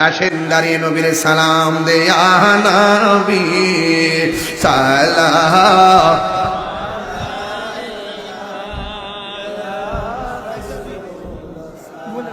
আসেন দাঁড়িয়ে নবীর সালাম দেয়া নবী সালা মনে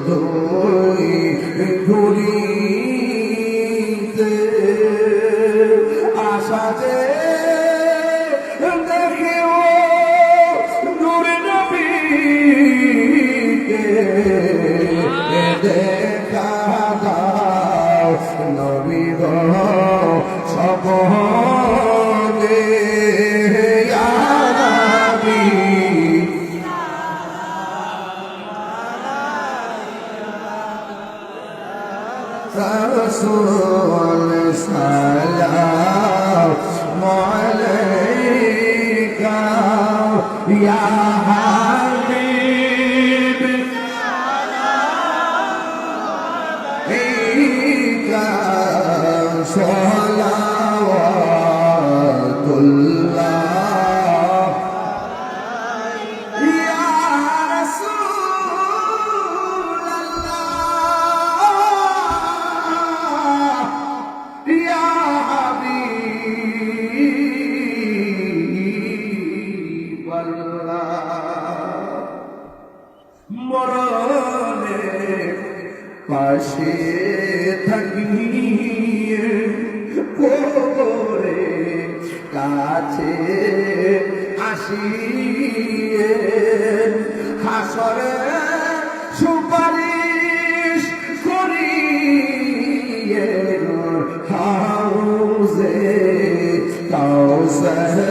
শুধুই رسول سلام عليك يا حبيب عليك মরণে পাশে থাকিয়ে করে কাছে আসিয়ে হাসরে সুপারিশ করিয়ে হাউজে কাউসর